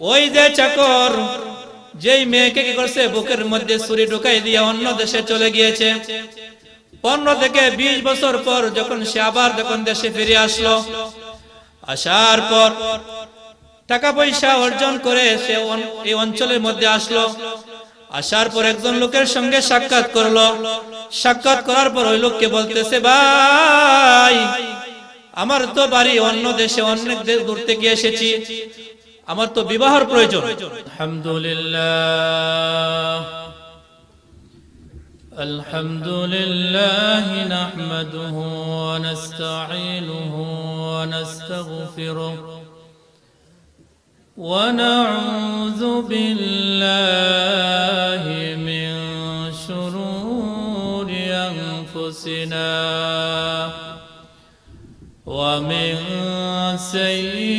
ওই যে চাকর, যেই মেয়েকে কি করছে? বুকের মধ্যে ছুরি ঢুকাই দিয়ে অন্য দেশে চলে গিয়েছে। পনেরো থেকে বিশ বছর পর যখন সে আবার যখন দেশে ফিরে আসলো, আসার পর টাকা পয়সা অর্জন করে সে এই অঞ্চলের মধ্যে আসলো। আসার পর একজন লোকের সঙ্গে সাক্ষাৎ করল। সাক্ষাৎ করার পর ওই লোককে বলতেছে, ভাই, আমার তো বাড়ি অন্য দেশে, অনেক দেশ দূর থেকে এসেছি। আমার তো বিবাহর প্রয়োজন আলহামদুলিল্লাহ الحمد لله نحمده ونستعينه ونستغفره ونعوذ بالله من شرور أنفسنا ومن سيئات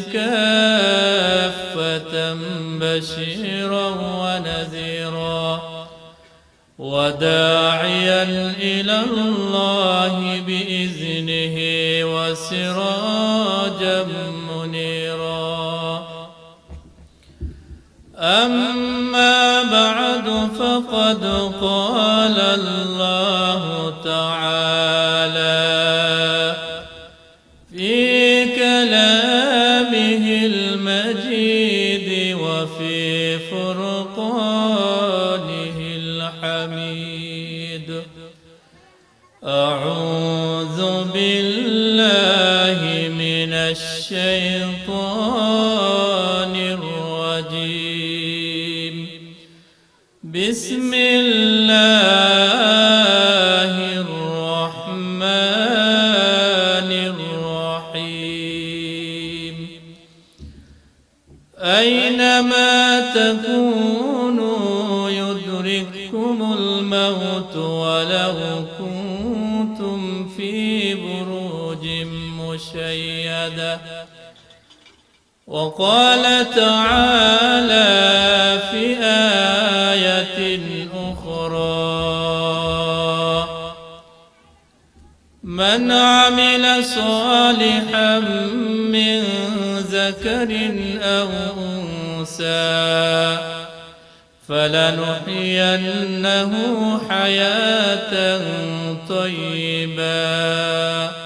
كافة بشيرا ونذيرا وداعيا إلى الله بإذنه وسراجا منيرا. أما بعد فقد قال الله تعالى الشيطان وقال تعالى في آية أخرى من عمل صالحا من ذكر أو أنثى فلنحيينه حياة طيبة.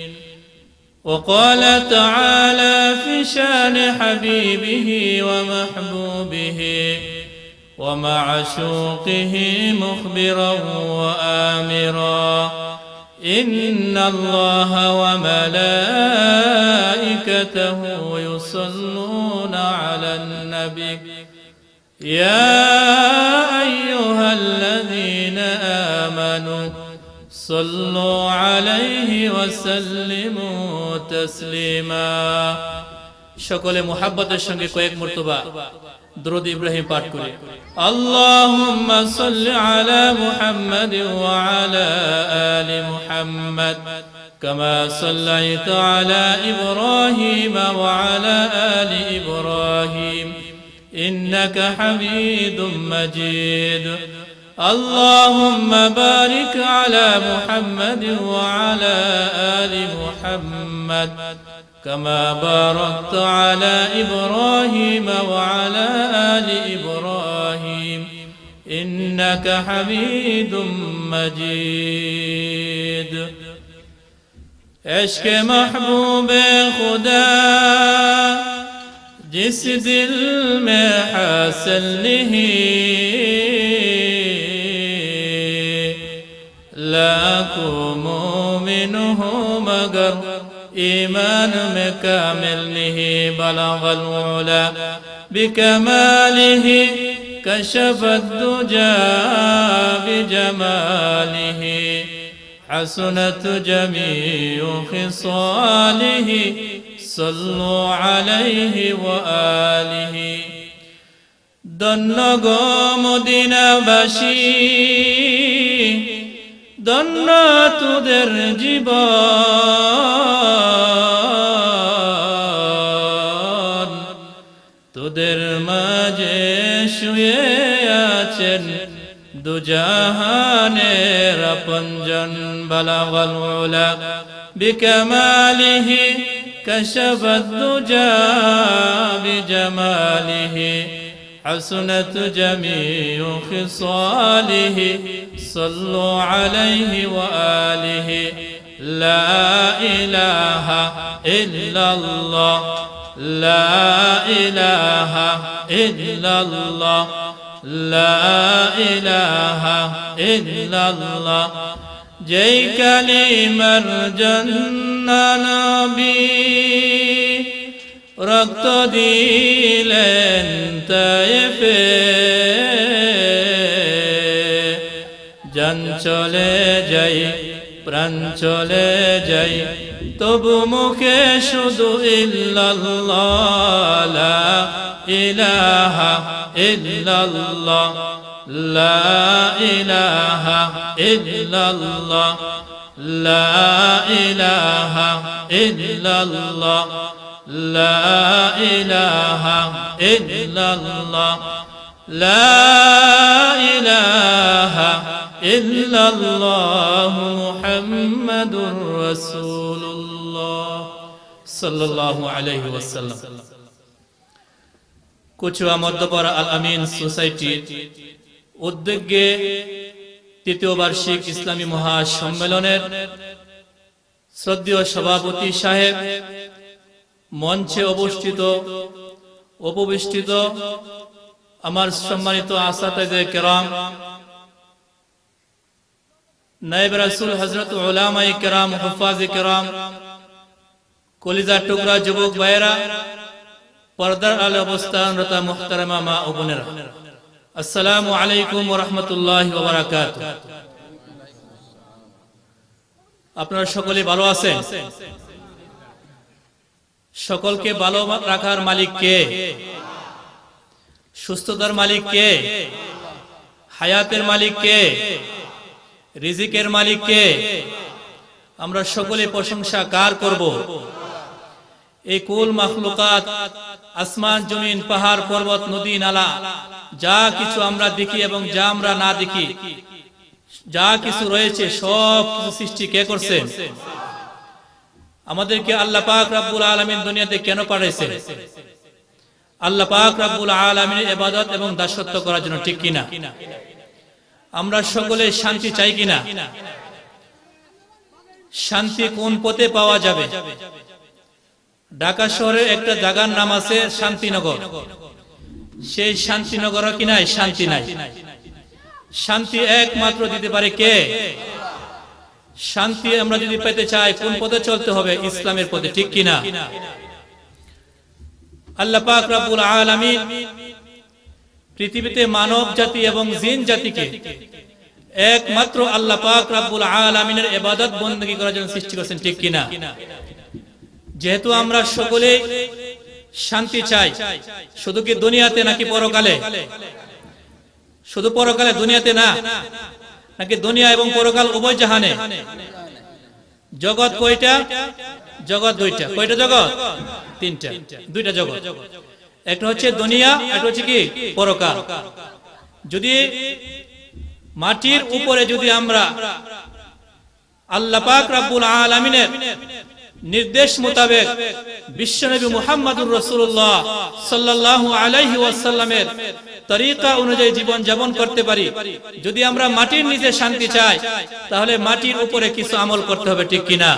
وقال تعالى في شان حبيبه ومحبوبه ومعشوقه مخبرا وآمرا. إن الله وملائكته يصلون على النبي. يا أيها الذين آمنوا صلوا عليه وسلموا تسليما সকলে মোহাব্বতের সঙ্গে কয়েক মর্তবা দ্রুদ ইব্রাহিম পাঠ করি আল্লাহুম্মা সাল্লি আলা মুহাম্মাদ ওয়া আলা আলি মুহাম্মাদ كما صليت على إبراهيم وعلى آل إبراهيم إنك حميد مجيد اللهم بارك على محمد وعلى آل محمد كما باركت على إبراهيم وعلى آل إبراهيم إنك حميد مجيد. عشق محبوب خدا جس دل میں حاصل نہیں کو مومن ہو مگر ایمان میں کامل نہیں بلغ العلا بکماله کشف الدجا بجماله حسنت جميع خصاله صلوا عليه وآله دنگو مدینہ بشیر ধন্য তোদের জীব তোদের মাঝে শুয়ে আছেন দুজাহানের পঞ্জন বলাবল বিকমালিহি কশবদ্দুজা বিজমালিহি। حسنت جميع خصاله صلوا عليه وآله لا إله إلا الله لا إله إلا الله لا إله إلا الله যেই কালিমার জন্য নবী রক্ত দিলেন তয়েফে। জান চলে যাই, প্রাণ চলে যাই, তবু মুখে শুধু ইল্লাল্লাহ ইলাহা ইল্লাল্লাহ, লা ইলাহা ইল্লাল্লাহ, লা ইলাহা ইল্লাল্লাহ। لا إله إلا الله لا إله إلا الله محمد رسول الله صلى الله عليه وسلم কুচুয়া মধ্যপাড়া আল আমিন সোসাইটি উদ্যোগে তৃতীয় বার্ষিক ইসলামী মহাসম্মেলনের শ্রদ্ধেয় সভাপতি সাহেব মঞ্চে অবস্থিত উপবিষ্টিত আমার সম্মানিত আসাতে কেরাম নাইব রাসুল হজরত ওলামাই কেরাম হুফাজ কেরাম কলিজা টুকরা যুবক ভাইয়েরা, পর্দার আল অবস্থানরতা মুহতারামা মা ও বোনেরা। আসসালামু আলাইকুম রহমতুল্লাহ বারাকাত আপনারা সকলে ভালো আছেন? সকলকে ভালো রাখার মালিক কে? সুস্থতার মালিক কে? হায়াতের মালিক কে? রিজিকের মালিক কে? আমরা সকলে প্রশংসা কার করব? এই কুল মাখলুকাত, আসমান, জমিন, পাহাড়, পর্বত, নদী, নালা, যা কিছু আমরা দেখি এবং যা আমরা না দেখি, যা কিছু রয়েছে সব কিছু সৃষ্টি কে করছেন আমাদেরকে আল্লাহ পাক রাব্বুল আলামিন দুনিয়াতে কেন পাঠাইছেন আল্লাহ পাক রাব্বুল আলামিনের ইবাদত এবং দাসত্ব করার জন্য ঠিক কিনা? আমরা সকলে শান্তি চাই কিনা? শান্তি কোন পথে পাওয়া যাবে? ঢাকা শহরে একটা জায়গার নাম আছে শান্তিনগর। সেই শান্তিনগর কি নাই? শান্তি নাই। শান্তি একমাত্র দিতে পারে কে? শান্তি আমরা যদি পেতে চাই কোন পথে চলতে হবে ইসলামের পথে ঠিক কিনা? আল্লাহ পাক রাব্বুল আলামিন পৃথিবীতে মানব জাতি এবং জিন জাতিকে একমাত্র আল্লাহ পাক রাব্বুল আলামিনের ইবাদত বندگی করার জন্য সৃষ্টি করেছেন ঠিক কিনা? যেহেতু আমরা সকলে শান্তি চাই শুধু কি দুনিয়াতে নাকি পরকালে? শুধু পরকালে দুনিয়াতে না। নাকি দুনিয়া এবং পরকাল উভয় জাহানে? জগৎ কয়টা? জগৎ দুইটা। কয়টা জগৎ? তিনটা। দুইটা জগৎ। একটা হচ্ছে দুনিয়া, একটা হচ্ছে কি? পরকাল। যদি মাটির উপরে যদি আমরা আল্লাহ পাক রাব্বুল আলামিনের নির্দেশ মোতাবেক বিশ্বনবী মুহাম্মদুর রাসূলুল্লাহ সাল্লাল্লাহু আলাইহি ওয়াসাল্লামের তরিকা অনুযায়ী জীবন যাপন করতে পারি। যদি আমরা মাটির নিচে শান্তি চাই, তাহলে মাটির উপরে কিছু আমল করতে হবে, ঠিক কিনা?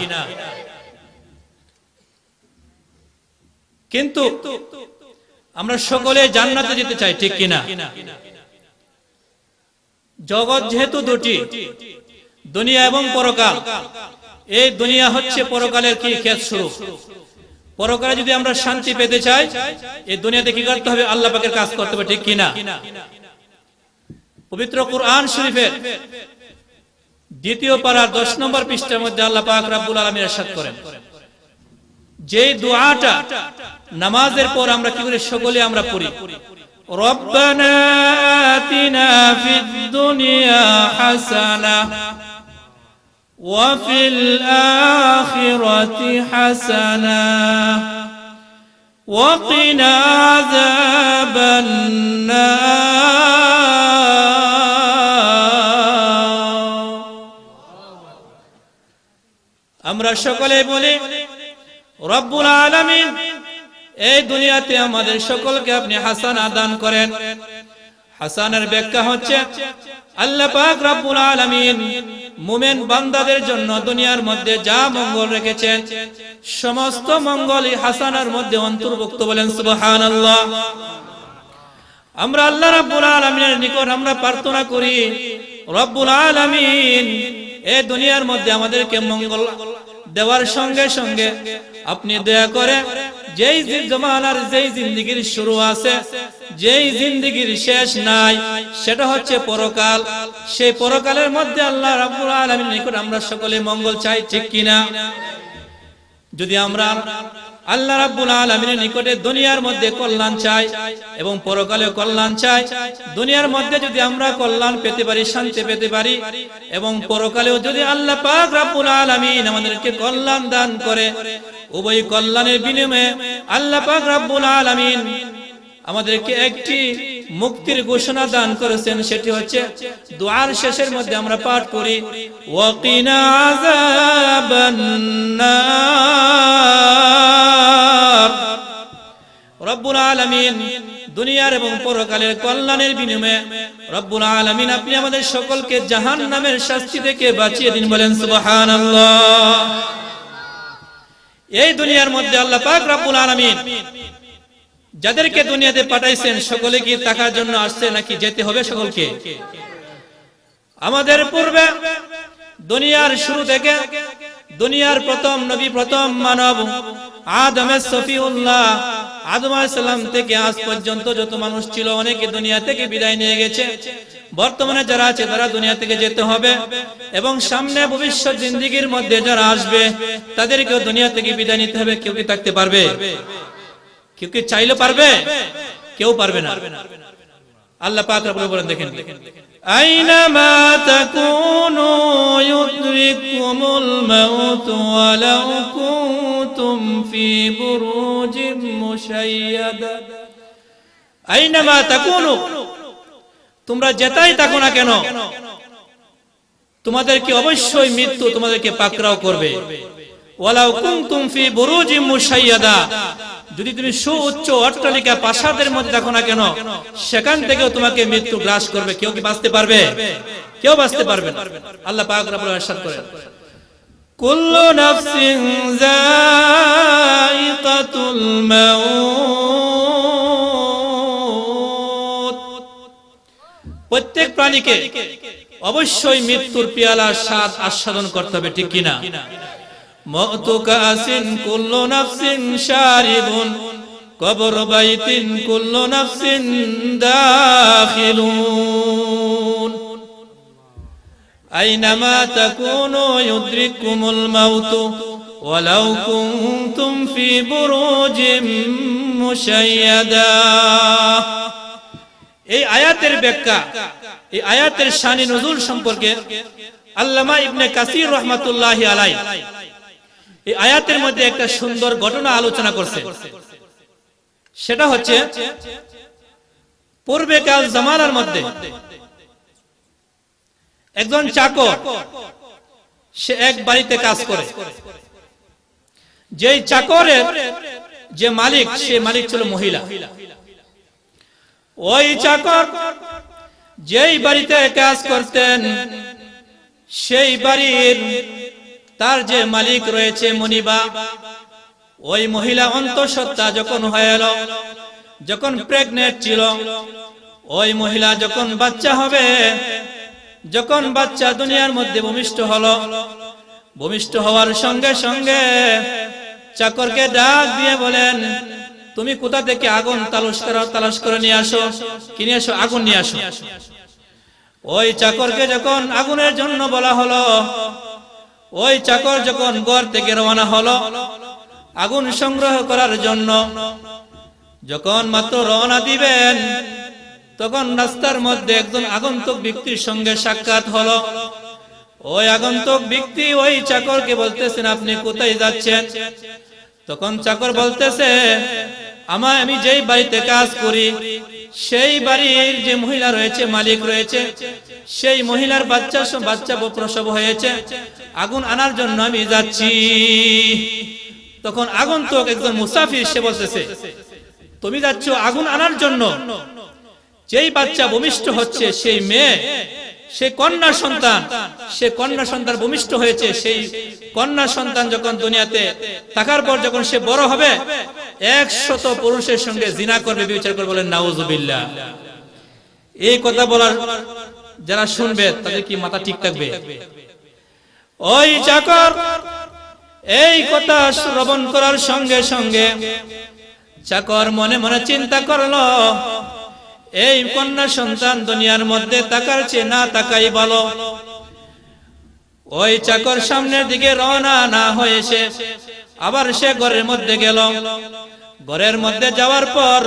কিন্তু আমরা সকলে জান্নাতে যেতে চাই, ঠিক কিনা? জগৎ যেহেতু দুটি, দুনিয়া এবং পরকাল এই দুনিয়া হচ্ছে পরকালের কি খেত শুরু? পরকালে যদি আমরা শান্তি পেতে চাই, এই দুনিয়াতে কি করতে হবে? আল্লাহ পাকের কাজ করতে হবে, ঠিক কিনা পবিত্র কোরআন শরীফের দ্বিতীয় পারার দশ নম্বর পৃষ্ঠার মধ্যে আল্লাহ পাক রাব্বুল আলমীর সাথ করেন। যে দোয়াটা নামাজের পর আমরা কি করে? সকলে আমরা পড়ি। রব্বানা আতিনা ফিদ দুনিয়া হাসানা وفي الآخرة حسنة وقنا عذاب النار আমরা সকলে বলি রব্বুল আলামিন এই দুনিয়াতে আমাদের সকলকে আপনি হাসান আদান করেন হাসানের ব্যাখ্যা হচ্ছে, আল্লাহ পাক রব্বুল আলামিন মুমিন বান্দাদের জন্য দুনিয়ার মধ্যে যা মঙ্গল রেখেছেন সমস্ত মঙ্গলই হাসানের মধ্যে অন্তর্ভুক্ত বলেন সুবহানাল্লাহ। আমরা আল্লাহ রাব্বুল আলামিনের নিকট আমরা প্রার্থনা করি, রব্বুল আলামিন এই দুনিয়ার মধ্যে আমাদেরকে মঙ্গল দেওয়ার সঙ্গে সঙ্গে আপনি দয়া করে যেই দিন জমানার যেই জিন্দিগির শুরু আছে, যেই জিন্দিগির শেষ নাই, সেটা হচ্ছে পরকাল। সেই পরকালের মধ্যে আল্লাহ রাব্বুল আলামিনের নিকট আমরা সকলে মঙ্গল চাই, ঠিক কিনা? যদি আমরা আল্লাহ রাব্বুল আলামিনের নিকটে দুনিয়ার মধ্যে কল্যাণ চাই এবং পরকালে কল্যাণ চাই। দুনিয়ার মধ্যে যদি আমরা কল্যাণ পেতে পারি, শান্তি পেতে পারি এবং পরকালেও যদি আল্লাহ পাক রাব্বুল আলামিন আমাদেরকে কল্যাণ দান করে, উভয় কল্যাণের বিনিময়ে আল্লাহ পাক রাব্বুল আলামিন আমাদেরকে একটি মুক্তির ঘোষণা দান করেছেন, সেটি হচ্ছে দোয়ার শেষের মধ্যে আমরা পাঠ করি ওয়াকিনা আযাবান নার রব্বুল আলামিন দুনিয়ার এবং পরকালের কল্যাণের বিনিময়ে রব্বুল আলামিন আপনি আমাদের সকলকে জাহান্নামের শাস্তি থেকে বাঁচিয়ে দিন বলেন সুবহানাল্লাহ। এই দুনিয়ার মধ্যে আল্লাহ পাক রব্বুল আলামিন যাদেরকে দুনিয়াতে পাঠাইছেন সকলে কি টাকার জন্য আসছে নাকি যেতে হবে সকলকে? আমাদের পূর্বে দুনিয়ার শুরু থেকে দুনিয়ার প্রথম নবী প্রথম মানব আদমের সফিউল্লাহ আদম আলাইসাল্লাম থেকে আজ পর্যন্ত যত মানুষ ছিল, অনেকে দুনিয়া থেকে বিদায় নিয়ে গেছে। বর্তমানে যারা আছে, তারা দুনিয়া থেকে যেতে হবে এবং সামনে ভবিষ্যৎ জিন্দিগির মধ্যে যারা আসবে, তাদেরকেও দুনিয়া থেকে বিদায় নিতে হবে। কেউ কি থাকতে পারবে? কেউ কি চাইলে পারবে? কেউ পারবে না। আল্লাহ পাক রব্বুল বলেন, দেখেন। আইনামা তাকুনু ইউদরিকুমুল মাউত ওয়ালাউ কুনতুম ফি বুরুজিম মুশাইয়াদা আইনামা তাকুনু তোমরা যেটাই থাকো না কেন? তোমাদেরকে অবশ্যই মৃত্যু তোমাদেরকে পাকড়াও করবে। যদি তুমি সুউচ্চ অট্টালিকা প্রাসাদের মধ্যে দেখো না কেন, সেখান থেকেও তোমাকে মৃত্যু গ্রাস করবে। কেউ কি বাঁচতে পারবে? কেউ বাঁচতে পারবে আল্লাহ পাক রব্বুল কুল্লু নাফসিন যায়িকাতুল মাউত প্রত্যেক প্রাণীকে অবশ্যই মৃত্যুর পেয়ালার স্বাদ আস্বাদন করতে হবে, ঠিক কিনা? মতুকা আসিন কুল্লু নাফসিন শারিবুন, কবর বাইতিন কুল্লু নাফসিন দাখিলুন। আইনামা তাকুনু ইউদরিকুমুল মাউত ওয়ালাউ কুনতুম ফি বুরুজিম মুশাইয়াদা এই আয়াতের ব্যাখ্যা, এই আয়াতের শানি নজুল সম্পর্কে আল্লামা ইবনে কাসির রহমাতুল্লাহ আলাই এই আয়াতের মধ্যে একটা সুন্দর ঘটনা আলোচনা করছে। সেটা হচ্ছে পূর্বে কাল জামানার মধ্যে একজন চাকর, সে এক বাড়িতে কাজ করে। যেই চাকরের যে মালিক, সে মালিক ছিল মহিলা। ওই চাকর যেই বাড়িতে কাজ করতেন, সেই বাড়ির তার যে মালিক রয়েছে মনিবা, ওই মহিলা অন্তঃসত্ত্বা যখন হয়ে এলো, যখন প্রেগনেন্ট ছিল, ওই মহিলা যখন বাচ্চা হবে যখন বাচ্চা দুনিয়ার মধ্যে ভূমিষ্ঠ হলো, ভূমিষ্ঠ হওয়ার সঙ্গে সঙ্গে চাকরকে ডাক দিয়ে বলেন, তুমি কোথা থেকে আগুন তালাশ করো, তালাশ করে নিয়ে আসো? কিনে আসো? আগুন নিয়ে আসো। ওই চাকরকে যখন আগুনের জন্য বলা হলো, ওই চাকর যখন ঘর থেকে রওনা হলো, আগুন সংগ্রহ করার জন্য, যখন মাত্র রওনা দিবেন তখন রাস্তার মধ্যে একজন আগন্তুক ব্যক্তির সঙ্গে সাক্ষাৎ হলো। ওই আগন্তুক ব্যক্তি ওই চাকরকে বলতেছেন, আপনি কোথায় যাচ্ছেন? তখন চাকর বলতেছে আমার আমি যেই বাড়িতে কাজ করি, সেই বাড়ির যে মহিলা রয়েছে, মালিক রয়েছে, সেই মহিলার বাচ্চা বাচ্চা প্রসব হয়েছে, আগুন আনার জন্য আমি যাচ্ছি। তখন আগন্তুক একজন মুসাফির সে বলতেছে, তুমি যাচ্ছ আগুন আনার জন্য? যেই বাচ্চা ভূমিষ্ঠ হচ্ছে, সেই মেয়ে, সে কন্যা সন্তান, সে কন্যা সন্তান ভূমিষ্ঠ হয়েছে, সেই কন্যা সন্তান যখন দুনিয়াতে থাকার পর যখন সে বড় হবে, একশত পুরুষের সঙ্গে জিনা করবে, বিচার করবে, বলেন, নাউজুবিল্লাহ। এই কথা বলার যারা শুনবে, তাদের কি মাথা ঠিক থাকবে? ওই চাকর এই কথা শ্রবণ করার সঙ্গে সঙ্গে চাকর মনে মনে চিন্তা করল এই কন্যা সন্তান দুনিয়ার মধ্যে তাকার চেয়ে না তাকাই ভালো। ওই চাকর সামনের দিকে রওনা না হয়েছে। আবার সে ঘরের মধ্যে গেল। ঘরের মধ্যে যাওয়ার পর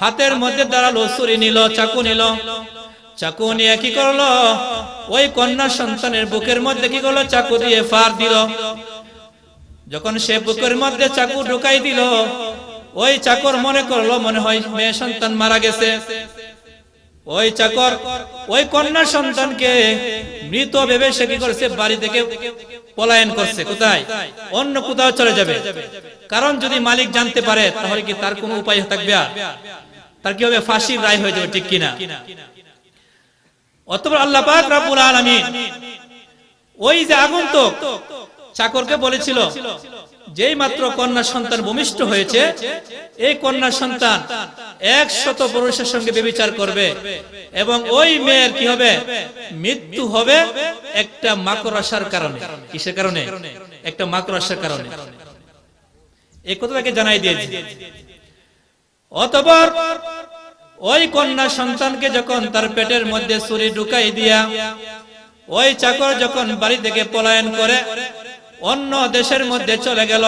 হাতের মধ্যে দাঁড়াল, ছুরি নিল, চাকু নিল। চাকু নিয়ে কি করল? ওই কন্যা সন্তানের বুকের মধ্যে কি করল? চাকু দিয়ে ফার দিল। যখন সে বুকের মধ্যে চাকু ঢুকাই দিল ওই চাকর মনে করল, মনে হয় মেয়ে সন্তান মারা গেছে। ওই চাকর, ওই কন্যা সন্তানকে মৃত ভেবে সে কি করছে? বাড়ি থেকে পলায়ন করছে। কোথায়? অন্য কোথাও চলে যাবে। কারণ যদি মালিক জানতে পারে, তাহলে কি তার কোনো উপায় থাকবে তার কি হবে? ফাঁসির রায় হয়ে যাবে, ঠিক কিনা? অতপর আল্লাহ পাক রাব্বুল আলামিন ওই যে আগন্তুক চাকরকে বলেছিল যেই মাত্র কন্যা সন্তান ভূমিষ্ঠ হয়েছে, এই কন্যা সন্তান একশত পুরুষের সঙ্গে বেবিচার করবে এবং ওই মেয়ের কি হবে? মৃত্যু হবে একটা মাকড়াসার কারণে। কিসের কারণে? একটা মাকড়াসার কারণে। এই কথাটাকে জানাই দিয়েছি। অতপর ওই কন্যা সন্তানকে যখন তার পেটের মধ্যে ছুরি ঢুকাই দিয়া, ওই চাকর যখন বাড়ি থেকে পলায়ন করে অন্য দেশের মধ্যে চলে গেল।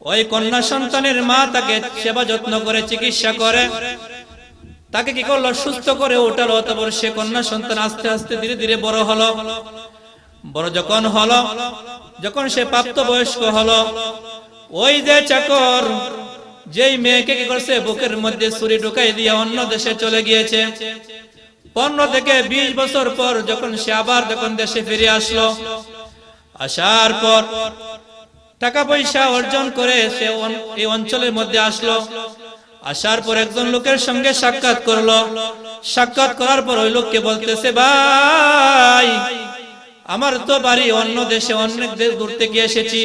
ওই কন্যা সন্তানের মা তাকে সেবা যত্ন করে, চিকিৎসা করে। তাকে কি করল? সুস্থ করে উঠালো। তারপর সে কন্যা সন্তান আস্তে আস্তে ধীরে ধীরে বড় হলো। বড় যখন হলো, যখন সে প্রাপ্ত বয়স্ক হলো, ওই যে চাকর, যেই মেয়েকে কি করছে? বুকের মধ্যে ছুরি ঢুকাই দিয়ে অন্য দেশে চলে গিয়েছে। পনেরো থেকে বিশ বছর পর যখন সে আবার যখন দেশে ফিরে আসলো আসার পর টাকা পয়সা অর্জন করে সে এই অঞ্চলের মধ্যে আসলো। আসার পর একজন লোকের সঙ্গে সাক্ষাৎ করল। সাক্ষাৎ করার পর ওই লোককে বলতেছে, ভাই, আমার তো বাড়ি অন্য দেশে, অনেক দেশ দূর থেকে এসেছি।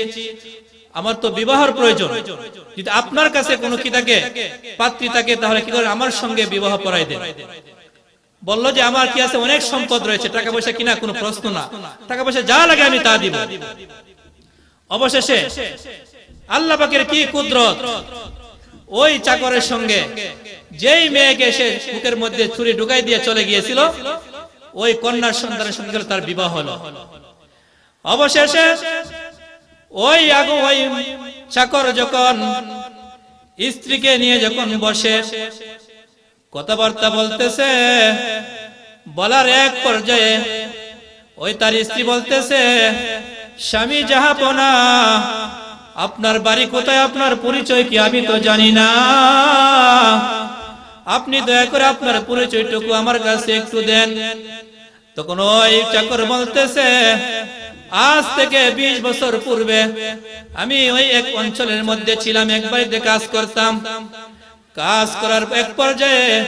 আমার তো বিবাহের প্রয়োজন। যদি আপনার কাছে কোনো কি থাকে, পাত্রী থাকে, তাহলে কি করে আমার সঙ্গে বিবাহ পড়াই দেন? বলল যে আমার কি আছে অনেক সম্পদ রয়েছে, টাকা পয়সা কিনা কোনো প্রশ্ন না। টাকা পয়সা যা লাগে আমি তা দিব। অবশেষে আল্লাহ পাকের কি কুদরত? ওই চাকরের সঙ্গে যেই মেয়েকে সে বুকের মধ্যে ছুরি ঢুকাই দিয়ে চলে গিয়েছিল, ওই কন্যার সন্তানের সঙ্গে তার বিবাহ হলো। অবশেষে ওই আগু ওই চাকর যখন স্ত্রীকে নিয়ে যখন বসে কথাবার্তা বলতেছে, বলার এক পর্যায়ে ওই তার স্ত্রী বলতেছে, স্বামী যাহাপনা আপনার বাড়ি কোথায়, আপনার পরিচয় কি আমি তো জানি না। আপনি দয়া করে আপনার পরিচয়টুকু আমার কাছে একটু দেন। তখন ওই চাকর বলতেছে, আজ থেকে ২০ বছর পূর্বে আমি ওই এক অঞ্চলের মধ্যে ছিলাম, এক বাড়িতে কাজ করতাম। কাজ করার এক পর্যায়ে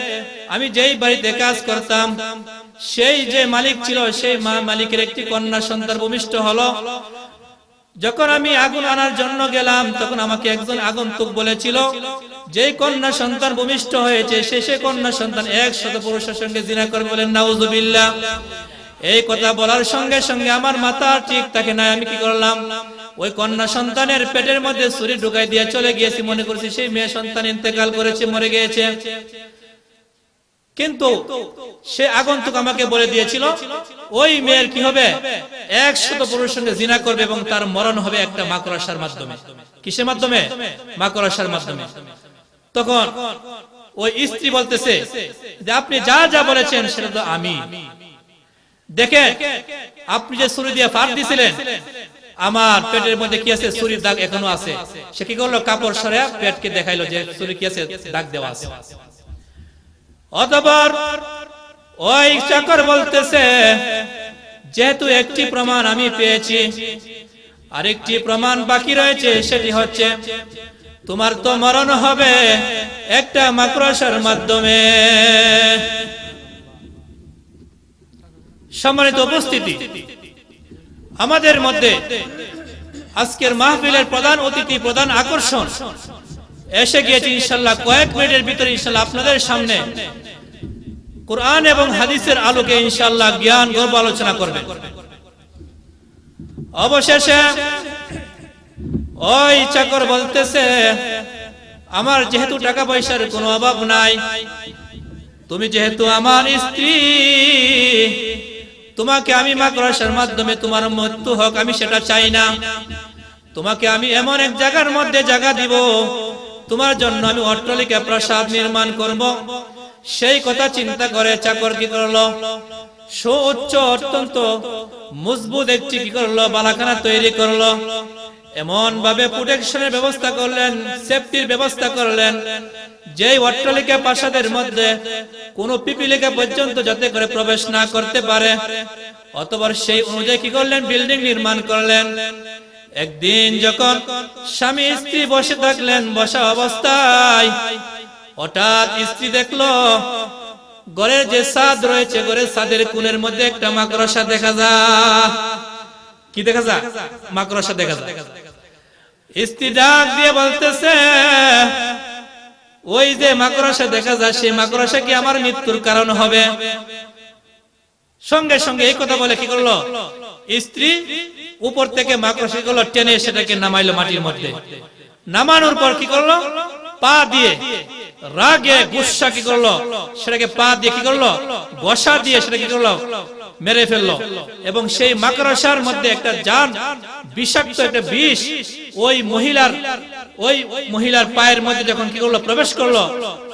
আমি যেই বাড়িতে কাজ করতাম, সেই যে মালিক ছিল, সেই মা- মালিকের একটি কন্যা সন্তান ভূমিষ্ঠ হলো। যখন আমি আগুন আনার জন্য গেলাম, তখন আমাকে একজন আগন্তুক বলেছিল যে কন্যা সন্তান ভূমিষ্ঠ হয়েছে, সে সে কন্যা সন্তান এক শত পুরুষের সঙ্গে জিনা করে বলেন, নাউজুবিল্লাহ। এই কথা বলার সঙ্গে সঙ্গে আমার মাথা ঠিক থাকে না আমি কি করলাম? ওই কন্যা সন্তানের পেটের মধ্যে ছুরি ঢুকাই দিয়ে চলে গিয়েছি, মনে করছি সেই মেয়ে সন্তান ইন্তেকাল করেছে, মরে গিয়েছে। কিন্তু সে আগন্তুক আমাকে বলে দিয়েছিল, ওই মেয়ের কি হবে? একশত পুরুষের সঙ্গে জিনা করবে এবং তার মরণ হবে একটা মাকড়াসার মাধ্যমে। কিসের মাধ্যমে? মাকড়াসার মাধ্যমে। তখন ওই স্ত্রী বলতেছে যে, আপনি যা যা বলেছেন সেটা তো আমি। দেখে আপনি যে ছুরি দিয়ে ফাট দিছিলেন আমার পেটের মধ্যে কি আছে? ছুরির দাগ এখনও আছে। সে কি করল? কাপড় সরে পেটকে দেখাইলো যে ছুরি কি আছে? দাগ দেওয়া আছে। অতঃপর ওই চাকর বলতেছে যেহেতু একটি প্রমাণ আমি পেয়েছি আরেকটি প্রমাণ বাকি রয়েছে সেটি হচ্ছে তোমার তো মরণ হবে একটা মাকড়সার মাধ্যমে। সম্মানিত উপস্থিতি। আমাদের মধ্যে আজকের মাহফিলের প্রধান অতিথি, প্রধান আকর্ষণ। এসে গিয়েছে ইনশাল্লাহ কয়েক মিনিটের ভিতরে ইনশাল্লাহ আপনাদের সামনে কোরআন এবং হাদিসের আলোকে ইনশাল্লাহ জ্ঞান, গর্ব আলোচনা করবে। অবশেষে ওই চাকর বলতেছে, আমার যেহেতু টাকা পয়সার কোনো অভাব নাই, তুমি যেহেতু আমার স্ত্রী তোমাকে আমি মাকড়াসার মাধ্যমে তোমার মৃত্যু হোক, আমি সেটা চাই না। তোমাকে আমি এমন এক জায়গার মধ্যে জায়গা দিব, তোমার জন্য আমি অট্টালিকা প্রাসাদ নির্মাণ করব। সেই কথা চিন্তা করে চাকর কি করল? সুউচ্চ, অত্যন্ত মজবুত একটি কি করল? বালাখানা তৈরি করল। এমন ভাবে প্রোটেকশনের ব্যবস্থা করলেন সেফটির ব্যবস্থা করলেন। যেই অট্টালিকা প্রাসাদের মধ্যে কোন পিপিলিকা পর্যন্ত যাতে করে প্রবেশ না করতে পারে অতবার সেই অনুযায়ী কি করলেন? বিল্ডিং নির্মাণ করলেন। একদিন যখন স্বামী স্ত্রী বসে থাকলেন, বসা অবস্থায় হঠাৎ স্ত্রী দেখল, ঘরের যে ছাদ রয়েছে, ঘরের ছাদের কোণের মধ্যে একটা মাকড়সা দেখা যায় কি দেখা যায় মাকড়সা দেখা যায় স্ত্রী ডাক দিয়ে বলতেছে ওই যে মাকড়সা দেখা যায়, সেই মাকড়সা কি আমার মৃত্যুর কারণ হবে? সঙ্গে সঙ্গে এই কথা বলে কি করল? স্ত্রী উপর থেকে মাকড়সা গুলো টেনে সেটাকে নামাইলো মাটির মধ্যে। নামানোর পর কি করল? পা দিয়ে রাগে গুসা কি করল? সেটাকে পা দিয়ে কি করল? গসা দিয়ে সেটা কি করল? মেরে ফেলল। এবং সেই মাকড়সার মধ্যে একটা জান, বিষাক্ত একটা বিষ, ওই মহিলার ওই মহিলার পায়ের মধ্যে যখন কি করল, প্রবেশ করল,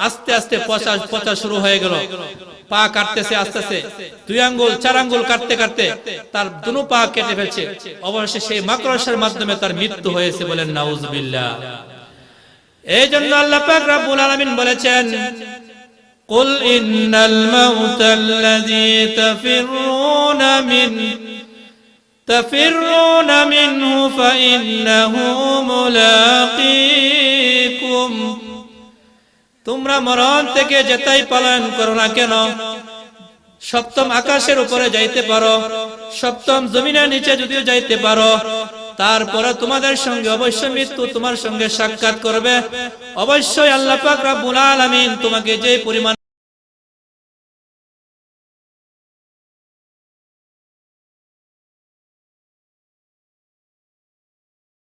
আস্তে আস্তে পচা পচা শুরু হয়ে গেল। পা কাটতেছে, আস্তে আস্তে। দুই আঙ্গুল, চার আঙ্গুল কাটতে কাটতে তার দুনো পা কেটে ফেলছে। অবশেষে সেই মাকড়সার মাধ্যমে তার মৃত্যু হয়েছে বলেন নাউজুবিল্লাহ। এই জন্য আল্লাহ পাক রব্বুল আলামিন বলেছেন قل إن الموت الذي تفرون من تفرون منه فإنه ملاقيكم তোমরা মরণ থেকে যেতাই পালন করো না কেন সপ্তম আকাশের উপরে যাইতে পারো সপ্তম জমিনের নিচে যদিও যাইতে পারো তারপরে তোমাদের সঙ্গে অবশ্যই মৃত্যু তোমার সঙ্গে সাক্ষাৎ করবে। অবশ্যই আল্লাহ পাক রাবুল আলামিন তোমাকে যে পরিমাণ